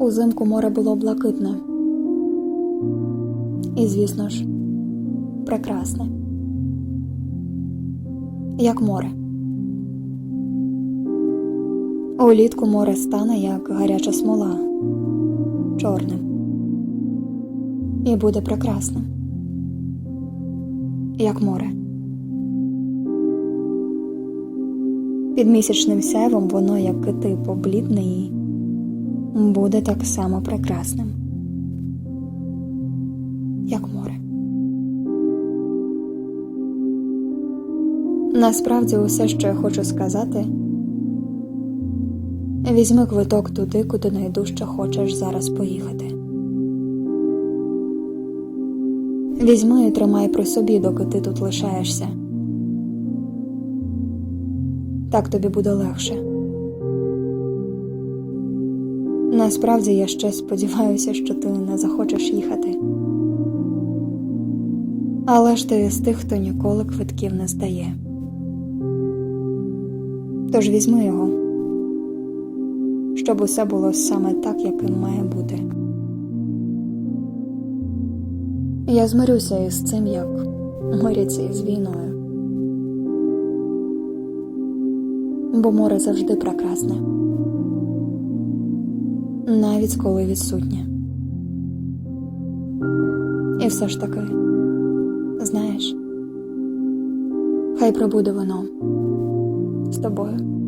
Узимку море було блакитне. І, звісно ж, прекрасне. Як море. Улітку море стане як гаряча смола, чорним. І буде прекрасним. Як море. Під місячним сяйвом воно, як кити, поблідне і буде так само прекрасним, як море. Насправді, усе, що я хочу сказати, візьми квиток туди, куди найдужче хочеш зараз поїхати. Візьми і тримай при собі, доки ти тут лишаєшся. Так тобі буде легше. Насправді я ще сподіваюся, що ти не захочеш їхати. Але ж ти з тих, хто ніколи квитків не здає. Тож візьми його, щоб усе було саме так, яким має бути. Я змирюся із цим, як миряться із війною. Бо море завжди прекрасне навіть коли відсутнє. І все ж таки, знаєш, хай пробуде воно з тобою.